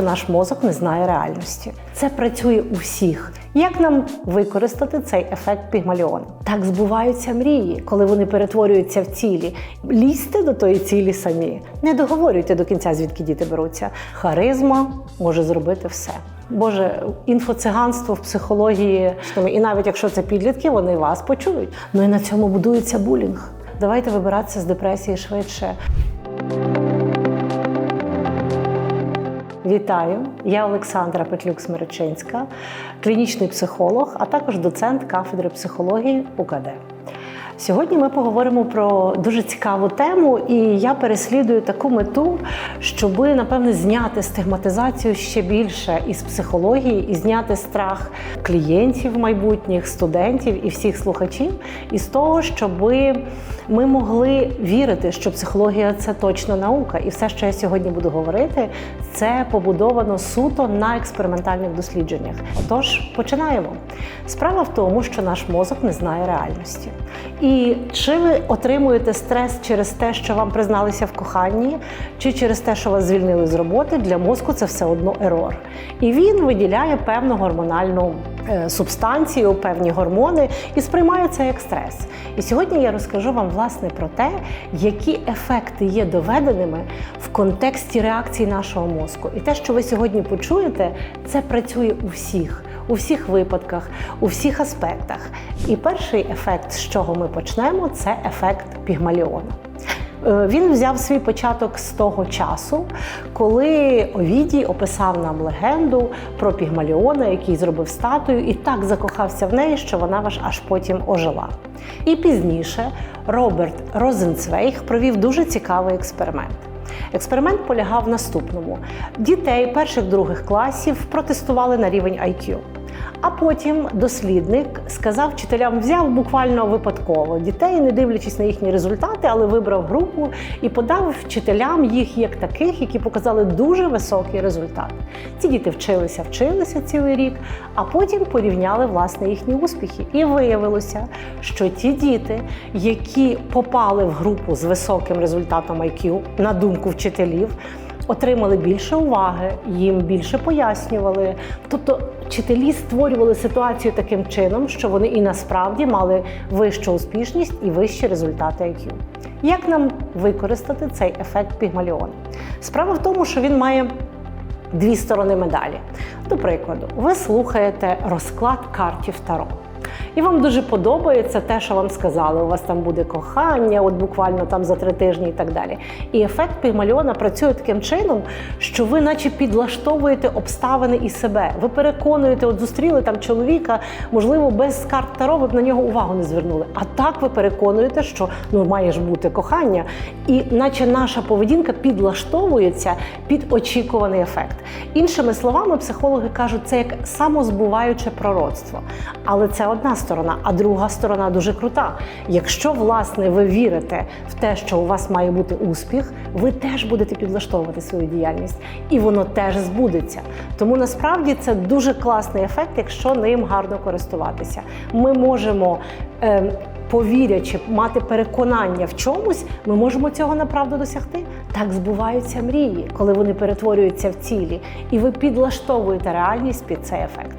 що наш мозок не знає реальності. Це працює у всіх. Як нам використати цей ефект пігмаліону? Так збуваються мрії, коли вони перетворюються в цілі. Лізьте до тої цілі самі. Не договорюйте до кінця, звідки діти беруться. Харизма може зробити все. Боже, інфоциганство в психології, і навіть якщо це підлітки, вони вас почують. Ну і на цьому будується булінг. Давайте вибиратися з депресії швидше. Вітаю! Я Олександра Петлюк-Смиречинська, клінічний психолог, а також доцент кафедри психології УКД. Сьогодні ми поговоримо про дуже цікаву тему, і я переслідую таку мету, щоб, напевне, зняти стигматизацію ще більше із психології і зняти страх клієнтів майбутніх, студентів і всіх слухачів, із того, щоб ми могли вірити, що психологія це точно наука, і все, що я сьогодні буду говорити, це побудовано суто на експериментальних дослідженнях. Отож, починаємо. Справа в тому, що наш мозок не знає реальності. І чи ви отримуєте стрес через те, що вам призналися в коханні, чи через те, що вас звільнили з роботи, для мозку це все одно ерор. І він виділяє певну гормональну е, субстанцію, певні гормони і сприймає це як стрес. І сьогодні я розкажу вам власне про те, які ефекти є доведеними в контексті реакції нашого мозку. І те, що ви сьогодні почуєте, це працює у всіх у всіх випадках, у всіх аспектах. І перший ефект, з чого ми почнемо, це ефект пігмаліону. Е, він взяв свій початок з того часу, коли Овідій описав нам легенду про Пігмаліона, який зробив статую, і так закохався в неї, що вона аж потім ожила. І пізніше Роберт Розенцвейх провів дуже цікавий експеримент. Експеримент полягав в наступному: дітей перших других класів протестували на рівень IQ. А потім дослідник сказав вчителям, взяв буквально випадково дітей, не дивлячись на їхні результати, але вибрав групу і подав вчителям їх як таких, які показали дуже високий результат. Ці діти вчилися, вчилися цілий рік, а потім порівняли власне їхні успіхи. І виявилося, що ті діти, які попали в групу з високим результатом IQ, на думку вчителів отримали більше уваги, їм більше пояснювали. Тобто вчителі створювали ситуацію таким чином, що вони і насправді мали вищу успішність і вищі результати IQ. Як нам використати цей ефект Пігмаліон? Справа в тому, що він має дві сторони медалі. До прикладу, ви слухаєте розклад картів Таро. І вам дуже подобається те, що вам сказали. У вас там буде кохання, от буквально там за три тижні і так далі. І ефект пігмальона працює таким чином, що ви, наче підлаштовуєте обставини і себе. Ви переконуєте, от зустріли там чоловіка, можливо, без карт Таро, ви б на нього увагу не звернули. А так ви переконуєте, що ну має ж бути кохання, і наче наша поведінка підлаштовується під очікуваний ефект. Іншими словами, психологи кажуть, це як самозбуваюче пророцтво. Але це одна сторона, а друга сторона дуже крута. Якщо власне ви вірите в те, що у вас має бути успіх, ви теж будете підлаштовувати свою діяльність, і воно теж збудеться. Тому насправді це дуже класний ефект, якщо ним гарно користуватися. Ми можемо. Е, Повірячи, мати переконання в чомусь, ми можемо цього направду досягти. Так збуваються мрії, коли вони перетворюються в цілі, і ви підлаштовуєте реальність під цей ефект.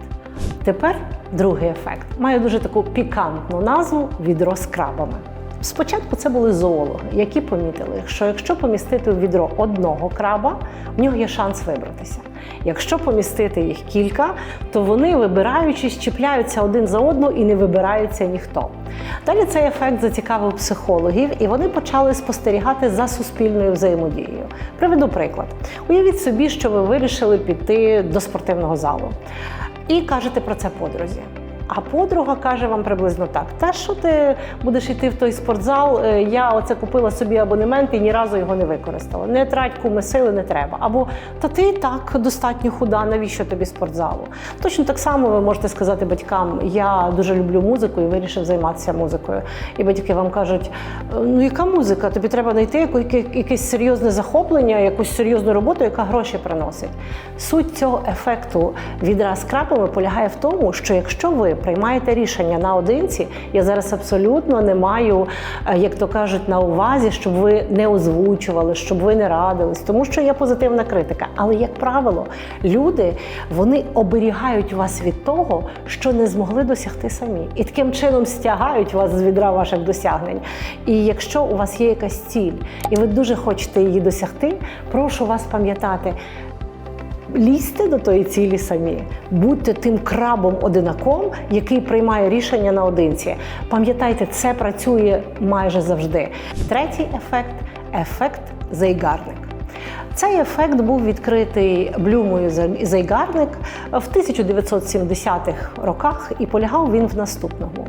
Тепер другий ефект має дуже таку пікантну назву відро з крабами. Спочатку це були зоологи, які помітили, що якщо помістити у відро одного краба, в нього є шанс вибратися. Якщо помістити їх кілька, то вони, вибираючись, чіпляються один за одного і не вибирається ніхто. Далі цей ефект зацікавив психологів, і вони почали спостерігати за суспільною взаємодією. Приведу приклад: уявіть собі, що ви вирішили піти до спортивного залу і кажете про це подрузі. А подруга каже вам приблизно так: та що ти будеш йти в той спортзал? Е, я оце купила собі абонемент і ні разу його не використала. Не трать куми сили не треба. Або та ти так достатньо худа, навіщо тобі спортзалу? Точно так само ви можете сказати батькам: я дуже люблю музику і вирішив займатися музикою. І батьки вам кажуть: ну яка музика? Тобі треба знайти якесь серйозне захоплення, якусь серйозну роботу, яка гроші приносить. Суть цього ефекту відра крапами полягає в тому, що якщо ви приймаєте рішення наодинці, я зараз абсолютно не маю, е, як то кажуть, на увазі, щоб ви не озвучували, щоб ви не радились, тому що є позитивна критика. Але, як правило, люди вони оберігають вас від того, що не змогли досягти самі, і таким чином стягають вас з відра ваших досягнень. І якщо у вас є якась ціль, і ви дуже хочете її досягти, прошу вас пам'ятати. Лізьте до тої цілі самі, будьте тим крабом одинаком, який приймає рішення наодинці. Пам'ятайте, це працює майже завжди. Третій ефект ефект зайгарник. Цей ефект був відкритий Блюмою Зайгарник в 1970-х роках і полягав він в наступному.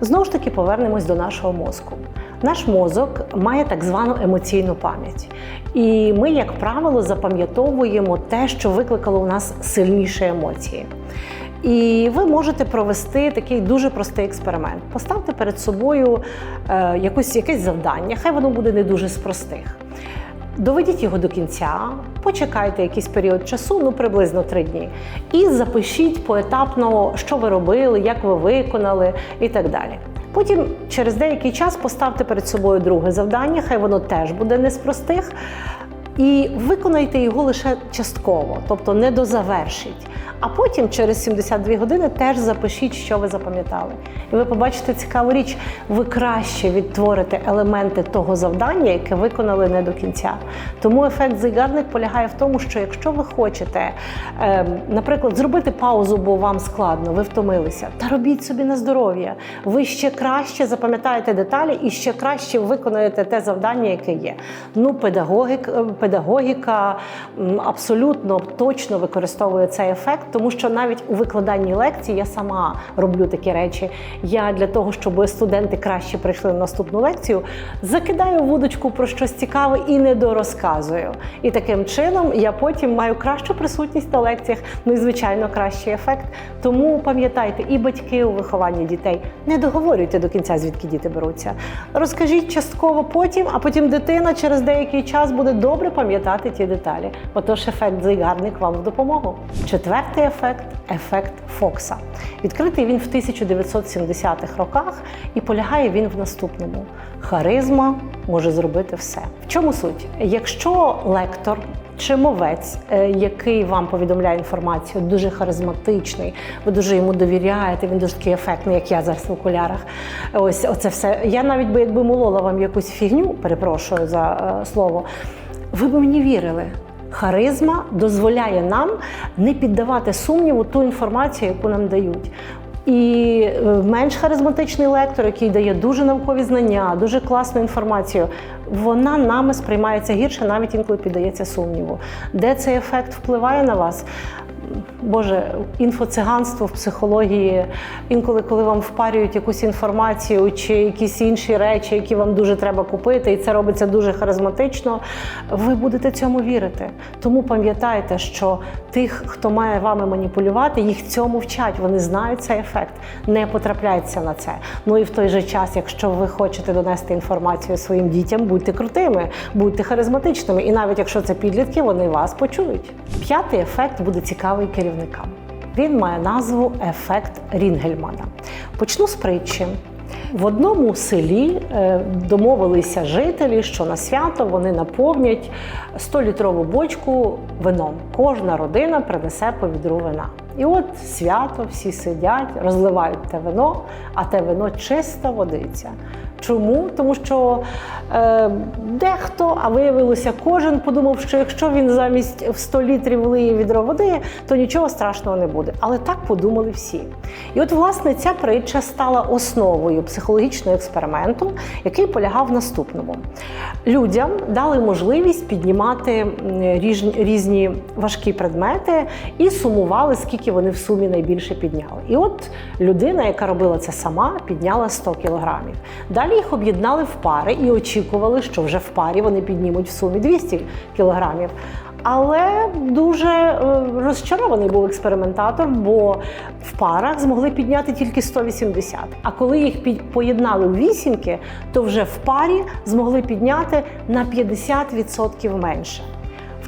Знову ж таки, повернемось до нашого мозку. Наш мозок має так звану емоційну пам'ять. І ми, як правило, запам'ятовуємо те, що викликало у нас сильніші емоції. І ви можете провести такий дуже простий експеримент. Поставте перед собою е, якусь, якесь завдання, хай воно буде не дуже з простих. Доведіть його до кінця, почекайте якийсь період часу, ну приблизно три дні, і запишіть поетапно, що ви робили, як ви виконали і так далі. Потім через деякий час поставте перед собою друге завдання, хай воно теж буде не з простих, і виконайте його лише частково, тобто не дозавершіть. А потім через 72 години теж запишіть, що ви запам'ятали. І ви побачите цікаву річ, ви краще відтворите елементи того завдання, яке виконали не до кінця. Тому ефект зайгарник полягає в тому, що якщо ви хочете, е, наприклад, зробити паузу, бо вам складно, ви втомилися, та робіть собі на здоров'я. Ви ще краще запам'ятаєте деталі і ще краще виконаєте те завдання, яке є. Ну, педагогік, педагогіка абсолютно точно використовує цей ефект тому що навіть у викладанні лекцій я сама роблю такі речі. Я для того, щоб студенти краще прийшли на наступну лекцію, закидаю вудочку про щось цікаве і не дорозказую. І таким чином я потім маю кращу присутність на лекціях, ну і звичайно кращий ефект. Тому пам'ятайте, і батьки у вихованні дітей не договорюйте до кінця, звідки діти беруться. Розкажіть частково потім, а потім дитина через деякий час буде добре пам'ятати ті деталі. Отож, ефект зайгарник вам в допомогу. Четвертий ефект ефект Фокса. Відкритий він в 1970-х роках і полягає він в наступному: харизма може зробити все. В чому суть? Якщо лектор чи мовець, е, який вам повідомляє інформацію, дуже харизматичний, ви дуже йому довіряєте, він дуже такий ефектний, як я зараз в окулярах. Ось оце все. Я навіть би якби молола вам якусь фігню, перепрошую за е, слово, ви б мені вірили. Харизма дозволяє нам не піддавати сумніву ту інформацію, яку нам дають. І е, менш харизматичний лектор, який дає дуже наукові знання, дуже класну інформацію, вона нами сприймається гірше, навіть інколи піддається сумніву. Де цей ефект впливає на вас? Боже, інфоциганство в психології, інколи, коли вам впарюють якусь інформацію чи якісь інші речі, які вам дуже треба купити, і це робиться дуже харизматично, ви будете цьому вірити. Тому пам'ятайте, що тих, хто має вами маніпулювати, їх цьому вчать. Вони знають цей ефект, не потрапляються на це. Ну і в той же час, якщо ви хочете донести інформацію своїм дітям, будьте крутими, будьте харизматичними. І навіть якщо це підлітки, вони вас почують. П'ятий ефект буде цікавий керівникам. Він має назву Ефект Рінгельмана. Почну з притчі. В одному селі е, домовилися жителі, що на свято вони наповнять 100-літрову бочку вином. Кожна родина принесе по відру вина. І от свято всі сидять, розливають те вино, а те вино чиста водиця. Чому? Тому що е, дехто, а виявилося, кожен подумав, що якщо він замість в 100 літрів влиє відро води, то нічого страшного не буде. Але так подумали всі. І от, власне, ця притча стала основою психологічного експерименту, який полягав в наступному: людям дали можливість піднімати різні важкі предмети і сумували, скільки вони в сумі найбільше підняли. І от людина, яка робила це сама, підняла 100 кілограмів. Далі їх об'єднали в пари і очікували, що вже в парі вони піднімуть в сумі 200 кілограмів. Але дуже е, розчарований був експериментатор, бо в парах змогли підняти тільки 180. А коли їх поєднали у вісімки, то вже в парі змогли підняти на 50% менше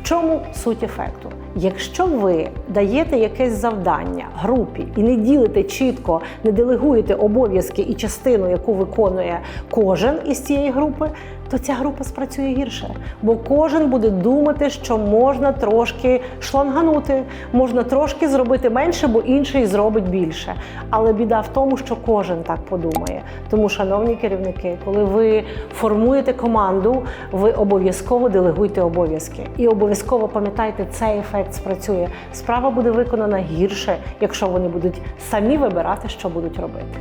чому суть ефекту? Якщо ви даєте якесь завдання групі і не ділите чітко, не делегуєте обов'язки і частину, яку виконує кожен із цієї групи, то ця група спрацює гірше, бо кожен буде думати, що можна трошки шланганути, можна трошки зробити менше, бо інший зробить більше. Але біда в тому, що кожен так подумає. Тому, шановні керівники, коли ви формуєте команду, ви обов'язково делегуйте обов'язки і обов'язково пам'ятайте, цей ефект спрацює. Справа буде виконана гірше, якщо вони будуть самі вибирати, що будуть робити.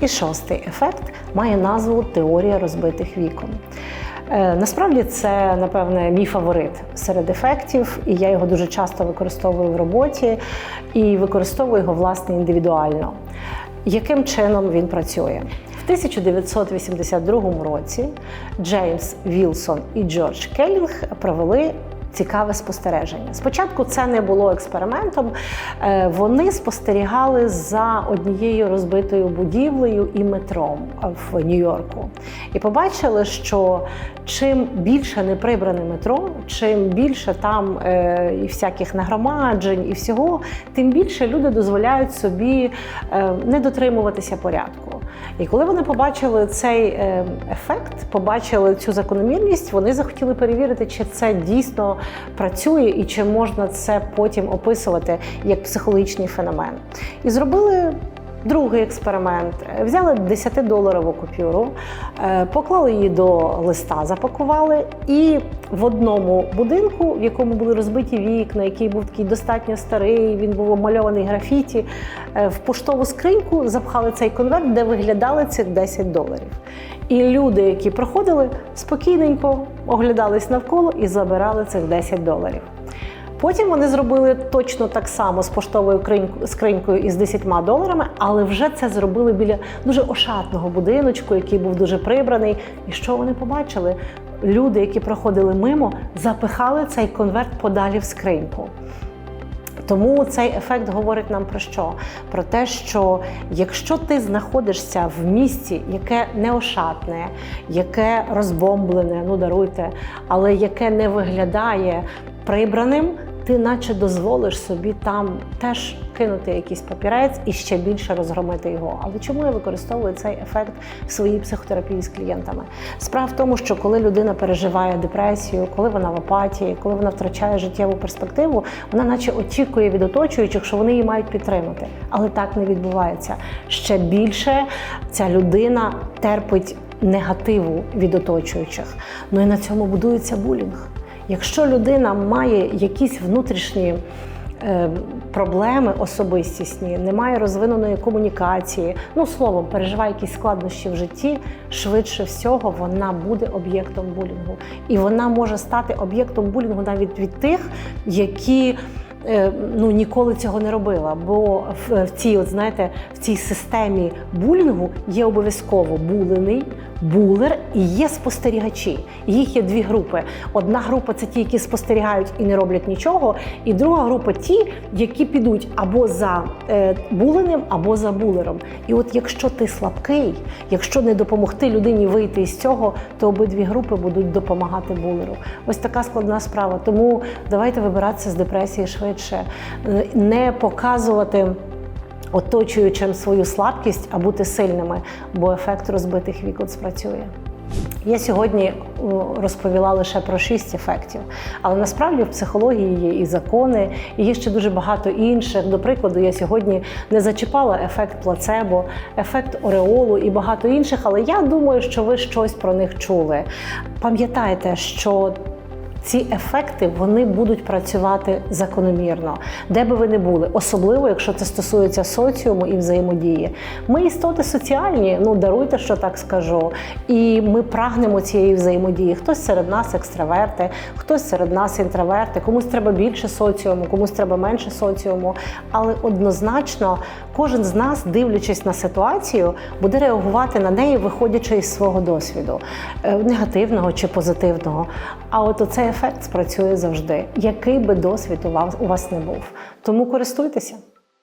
І шостий ефект має назву теорія розбитих вікон. Е, Насправді це, напевне, мій фаворит серед ефектів, і я його дуже часто використовую в роботі і використовую його власне індивідуально. Яким чином він працює? В 1982 році Джеймс Вілсон і Джордж Келлінг провели цікаве спостереження. Спочатку це не було експериментом. Е, Вони спостерігали за однією розбитою будівлею і метром в Нью-Йорку. І побачили, що чим більше не прибране метро, чим більше там е, і всяких нагромаджень, і всього, тим більше люди дозволяють собі е, не дотримуватися порядку. І коли вони побачили цей е, ефект, побачили цю закономірність, вони захотіли перевірити, чи це дійсно працює і чи можна це потім описувати як психологічний феномен. І зробили. Другий експеримент взяли 10-доларову купюру, е, поклали її до листа, запакували, і в одному будинку, в якому були розбиті вікна, який був такий достатньо старий, він був обмальований графіті, е, в поштову скриньку запхали цей конверт, де виглядали цих 10 доларів. І люди, які проходили, спокійненько оглядались навколо і забирали цих 10 доларів. Потім вони зробили точно так само з поштовою кринь- скринькою із 10 доларами, але вже це зробили біля дуже ошатного будиночку, який був дуже прибраний. І що вони побачили? Люди, які проходили мимо, запихали цей конверт подалі в скриньку. Тому цей ефект говорить нам про що? Про те, що якщо ти знаходишся в місці, яке неошатне, яке розбомблене, ну даруйте, але яке не виглядає прибраним, ти наче дозволиш собі там теж кинути якийсь папірець і ще більше розгромити його. Але чому я використовую цей ефект в своїй психотерапії з клієнтами? Справа в тому, що коли людина переживає депресію, коли вона в апатії, коли вона втрачає життєву перспективу, вона наче очікує від оточуючих, що вони її мають підтримати. Але так не відбувається. Ще більше ця людина терпить негативу від оточуючих. Ну і на цьому будується булінг. Якщо людина має якісь внутрішні е, проблеми особистісні, немає розвиненої комунікації, ну словом, переживає якісь складнощі в житті, швидше всього вона буде об'єктом булінгу. І вона може стати об'єктом булінгу навіть від тих, які е, ну ніколи цього не робила. Бо в цій, от знаєте, в цій системі булінгу є обов'язково булений, булер і є спостерігачі. Їх є дві групи. Одна група це ті, які спостерігають і не роблять нічого, і друга група ті, які підуть або за е, буленим, або за булером. І от якщо ти слабкий, якщо не допомогти людині вийти із цього, то обидві групи будуть допомагати булеру. Ось така складна справа. Тому давайте вибиратися з депресії швидше, Е, не показувати оточуючим свою слабкість, а бути сильними, бо ефект розбитих вікон спрацює. Я сьогодні розповіла лише про шість ефектів, але насправді в психології є і закони, і є ще дуже багато інших. До прикладу, я сьогодні не зачіпала ефект плацебо, ефект ореолу і багато інших, але я думаю, що ви щось про них чули. Пам'ятайте, що ці ефекти вони будуть працювати закономірно, де би ви не були, особливо якщо це стосується соціуму і взаємодії. Ми істоти соціальні, ну даруйте, що так скажу. І ми прагнемо цієї взаємодії. Хтось серед нас екстраверти, хтось серед нас інтроверти, комусь треба більше соціуму, комусь треба менше соціуму. Але однозначно кожен з нас, дивлячись на ситуацію, буде реагувати на неї, виходячи із свого досвіду, е, негативного чи позитивного. А от оцей ефект спрацює завжди, який би досвід у вас не був. Тому користуйтеся.